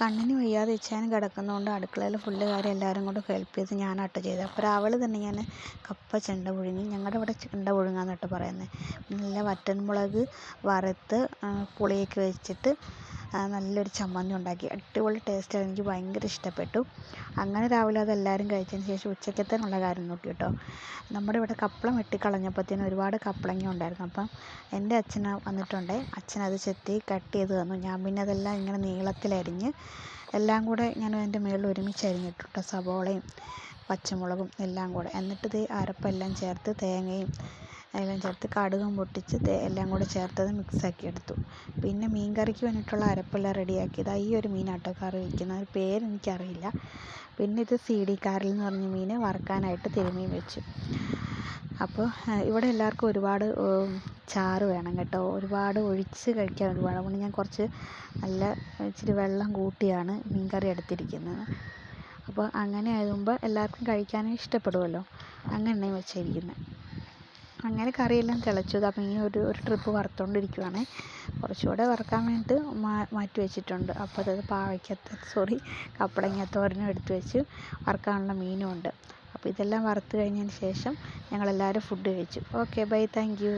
കണ്ണിന് വയ്യാതെ ഇച്ചായൻ കിടക്കുന്നതുകൊണ്ട് അടുക്കളയിൽ ഫുള്ള് കാര്യം എല്ലാവരും കൂടെ ഹെൽപ്പ് ചെയ്ത് ഞാനാട്ടോ ചെയ്തത് അപ്പോൾ രാവിലെ തന്നെ ഞാൻ കപ്പ ചെണ്ട പുഴുങ്ങി ഞങ്ങളുടെ ഇവിടെ ചെണ്ട പുഴുങ്ങാന്നാട്ടോ പറയുന്നത് നല്ല വറ്റൻമുളക് വറുത്ത് പുളിയൊക്കെ വെച്ചിട്ട് നല്ലൊരു ചമ്മന്തി ഉണ്ടാക്കി. അടിപൊളി ടേസ്റ്റാണ് എനിക്ക് ഭയങ്കര ഇഷ്ടപ്പെട്ടു. അങ്ങനെ രാവിലെ അതെല്ലാവരും കഴിച്ചതിന് ശേഷം ഉച്ചക്കത്തേനുള്ള കാര്യം നോക്കി കേട്ടോ. നമ്മുടെ ഇവിടെ കപ്പളം വെട്ടിക്കളഞ്ഞപ്പോഴത്തേനും ഒരുപാട് കപ്പളങ്ങ ഉണ്ടായിരുന്നു. അപ്പം എന്റെ അച്ഛൻ വന്നിട്ടുണ്ട്. അച്ഛൻ അത് ചെത്തി കട്ട് ചെയ്ത് തന്നു. ഞാൻ പിന്നെ അതെല്ലാം ഇങ്ങനെ നീളത്തിലരിഞ്ഞ് എല്ലാം കൂടെ ഞാൻ അതിന്റെ മുകളിൽ ഒരുമിച്ച് അരിഞ്ഞിട്ടു കേട്ടോ. സവോളയും പച്ചമുളകും എല്ലാം കൂടെ. എന്നിട്ട് ഇത് അരപ്പെല്ലാം ചേർത്ത് തേങ്ങയും എല്ലാം ചേർത്ത് കടുകും പൊട്ടിച്ച് എല്ലാം കൂടെ ചേർത്തത് മിക്സാക്കി എടുത്തു. പിന്നെ മീൻ കറിക്ക് വേണ്ടിയിട്ടുള്ള അരപ്പെല്ലാം റെഡിയാക്കിയത് ഈ ഒരു മീനാട്ടോ കറി വയ്ക്കുന്നത് ഒരു പേര് എനിക്കറിയില്ല. പിന്നെ ഇത് സി ഡി കാരൽ എന്ന് പറഞ്ഞ മീൻ വറുക്കാനായിട്ട് തിരുമ്മി വെച്ചു. അപ്പോൾ ഇവിടെ എല്ലാവർക്കും ഒരുപാട് ചാറ് വേണം കേട്ടോ. ഒരുപാട് ഒഴിച്ച് കഴിക്കാൻ ഒരുപാട്. അതുകൊണ്ട് ഞാൻ കുറച്ച് നല്ല ഇച്ചിരി വെള്ളം കൂട്ടിയാണ് മീൻ കറി എടുത്തിരിക്കുന്നത്. അപ്പോൾ അങ്ങനെ ആകുമ്പോൾ എല്ലാവർക്കും കഴിക്കാനും ഇഷ്ടപ്പെടുമല്ലോ. അങ്ങനെയാണ് വെച്ചിരിക്കുന്നത് അങ്ങനെ കറിയെല്ലാം തിളച്ചു. അപ്പം ഇനി ഒരു ഒരു ട്രിപ്പ് വറുത്തുകൊണ്ടിരിക്കുകയാണ് കുറച്ചുകൂടെ വറുക്കാൻ വേണ്ടിയിട്ട് മാറ്റി വെച്ചിട്ടുണ്ട്. അപ്പോൾ അത് പാവയ്ക്കത്ത സോറി കപ്പളങ്ങ തോരനും എടുത്ത് വെച്ച് വറുക്കാനുള്ള മീനും ഉണ്ട്. അപ്പോൾ ഇതെല്ലാം വറുത്ത് കഴിഞ്ഞതിന് ശേഷം ഞങ്ങളെല്ലാവരും ഫുഡ് കഴിച്ചു. Okay bye thank you